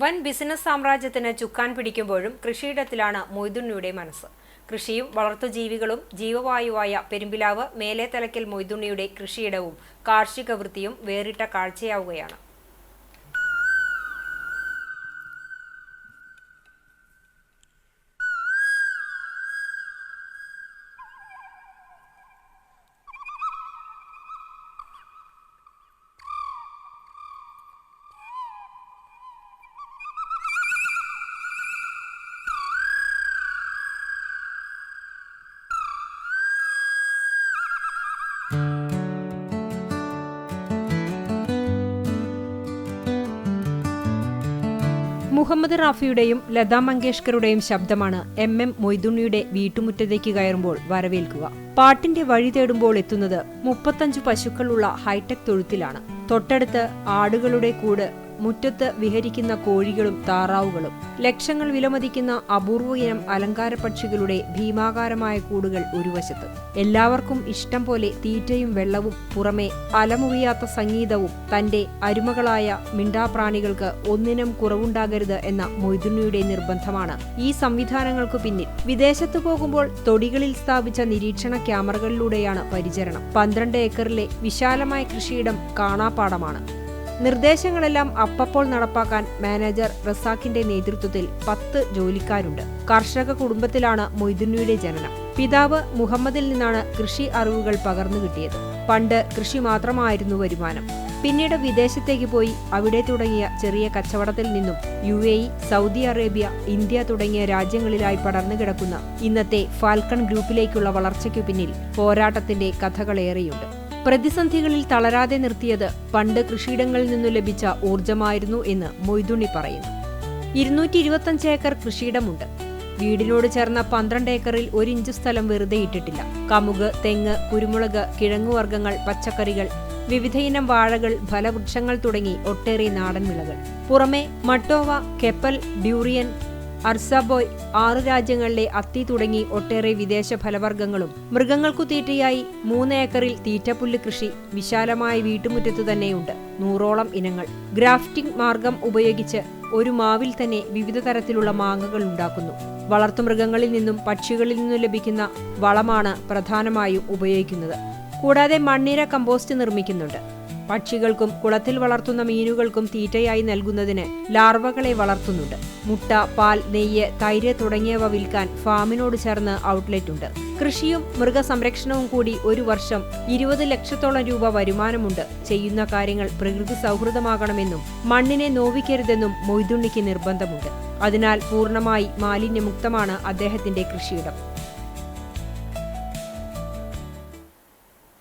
വൻ ബിസിനസ് സാമ്രാജ്യത്തിന് ചുക്കാൻ പിടിക്കുമ്പോഴും കൃഷിയിടത്തിലാണ് മൊയ്തുണ്ണിയുടെ മനസ്സ്. കൃഷിയും വളർത്തുജീവികളും ജീവവായുവായ പെരുമ്പിലാവ് മേലെ തലക്കൽ മൊയ്തുണ്ണിയുടെ കൃഷിയിടവും കാർഷിക വൃത്തിയും വേറിട്ട കാഴ്ചയാവുകയാണ്. മുഹമ്മദ് റാഫിയുടെയും ലതാ മങ്കേഷ്കറുടെയും ശബ്ദമാണ് എം എം മൊയ്തുണ്ണിയുടെ വീട്ടുമുറ്റത്തേക്ക് കയറുമ്പോൾ വരവേൽക്കുക. പാട്ടിന്റെ വഴി തേടുമ്പോൾ എത്തുന്നത് മുപ്പത്തഞ്ചു പശുക്കളുള്ള ഹൈടെക് തൊഴുത്തിലാണ്. തൊട്ടടുത്ത് ആടുകളുടെ കൂട് മുറ്റത്ത് വിഹരിക്കുന്ന കോഴികളും താറാവുകളും. ലക്ഷങ്ങൾ വിലമതിക്കുന്ന അപൂർവ ഇനം അലങ്കാര പക്ഷികളുടെ ഭീമാകാരമായ കൂടുകൾ ഒരു വശത്ത് എല്ലാവർക്കും ഇഷ്ടം പോലെ തീറ്റയും വെള്ളവും പുറമെ അലമുറിയാത്ത സംഗീതവും തന്റെ അരുമകളായ മിണ്ടാപ്രാണികൾക്ക് ഒന്നിനും കുറവുണ്ടാകരുത് എന്ന മൊയ്തുണ്ണിയുടെ നിർബന്ധമാണ്. ഈ സംവിധാനങ്ങൾക്കു പിന്നിൽ വിദേശത്തു പോകുമ്പോൾ തൊടികളിൽ സ്ഥാപിച്ച നിരീക്ഷണ ക്യാമറകളിലൂടെയാണ് പരിചരണം. പന്ത്രണ്ട് ഏക്കറിലെ വിശാലമായ കൃഷിയിടം കാണാപ്പാടമാണ് നിർദ്ദേശങ്ങളെല്ലാം അപ്പപ്പോൾ നടപ്പാക്കാൻ മാനേജർ റസാഖിന്റെ നേതൃത്വത്തിൽ പത്ത് ജോലിക്കാരുണ്ട്. കർഷക കുടുംബത്തിലാണ് മൊയ്തുന്നിയുടെ ജനനം. പിതാവ് മുഹമ്മദിൽ നിന്നാണ് കൃഷി അറിവുകൾ പകർന്നു കിട്ടിയത്. പണ്ട് കൃഷി മാത്രമായിരുന്നു വരുമാനം. പിന്നീട് വിദേശത്തേക്ക് പോയി അവിടെ തുടങ്ങിയ ചെറിയ കച്ചവടത്തിൽ നിന്നും U A E Saudi Arabia India തുടങ്ങിയ രാജ്യങ്ങളിലായി പടർന്നു കിടക്കുന്ന ഇന്നത്തെ ഫാൽക്കൺ ഗ്രൂപ്പിലേക്കുള്ള വളർച്ചയ്ക്കു പിന്നിൽ പോരാട്ടത്തിന്റെ കഥകളേറെയുണ്ട്. പ്രതിസന്ധികളിൽ തളരാതെ നിർത്തിയത് പണ്ട് കൃഷിയിടങ്ങളിൽ നിന്നു ലഭിച്ച ഊർജമായിരുന്നു എന്ന് മൊയ്തുണ്ണി പറയുന്നു. ഇരുന്നൂറ്റി ഇരുപത്തഞ്ച് ഏക്കർ കൃഷിയിടമുണ്ട്. വീടിനോട് ചേർന്ന പന്ത്രണ്ട് ഏക്കറിൽ ഒരു ഇഞ്ച് സ്ഥലം വെറുതെ ഇട്ടിട്ടില്ല. കമുക് തെങ്ങ് കുരുമുളക് കിഴങ്ങുവർഗങ്ങൾ പച്ചക്കറികൾ വിവിധയിനം വാഴകൾ ഫലവൃക്ഷങ്ങൾ തുടങ്ങി ഒട്ടേറെ നാടൻ വിളകൾ. പുറമെ മട്ടോവ കെപ്പൽ ഡ്യൂറിയൻ അർസബോയ് ആറ് രാജ്യങ്ങളിലെ അത്തി തുടങ്ങി ഒട്ടേറെ വിദേശ ഫലവർഗങ്ങളും മൃഗങ്ങൾക്കു തീറ്റയായി മൂന്ന് ഏക്കറിൽ തീറ്റപ്പുല്ല് കൃഷി വിശാലമായ വീട്ടുമുറ്റത്തു തന്നെയുണ്ട്. നൂറോളം ഇനങ്ങൾ. ഗ്രാഫ്റ്റിംഗ് മാർഗം ഉപയോഗിച്ച് ഒരു മാവിൽ തന്നെ വിവിധ തരത്തിലുള്ള മാങ്ങകൾ ഉണ്ടാക്കുന്നു. വളർത്തുമൃഗങ്ങളിൽ നിന്നും പക്ഷികളിൽ നിന്നും ലഭിക്കുന്ന വളമാണ് പ്രധാനമായും ഉപയോഗിക്കുന്നത്. കൂടാതെ മണ്ണിര കമ്പോസ്റ്റ് നിർമ്മിക്കുന്നുണ്ട്. പക്ഷികൾക്കും കുളത്തിൽ വളർത്തുന്ന മീനുകൾക്കും തീറ്റയായി നൽകുന്നതിന് ലാർവകളെ വളർത്തുന്നുണ്ട്. മുട്ട പാൽ നെയ്യ് തൈര് തുടങ്ങിയവ വിൽക്കാൻ ഫാമിനോട് ചേർന്ന് ഔട്ട്ലെറ്റ് ഉണ്ട്. കൃഷിയും മൃഗസംരക്ഷണവും കൂടി ഒരു വർഷം ഇരുപത് ലക്ഷത്തോളം രൂപ വരുമാനമുണ്ട്. ചെയ്യുന്ന കാര്യങ്ങൾ പ്രകൃതി സൗഹൃദമാകണമെന്നും മണ്ണിനെ നോവിക്കരുതെന്നും മൊയ്തുണ്ണിക്ക് നിർബന്ധമുണ്ട്. അതിനാൽ പൂർണമായി മാലിന്യമുക്തമാണ് അദ്ദേഹത്തിന്റെ കൃഷിയിടം.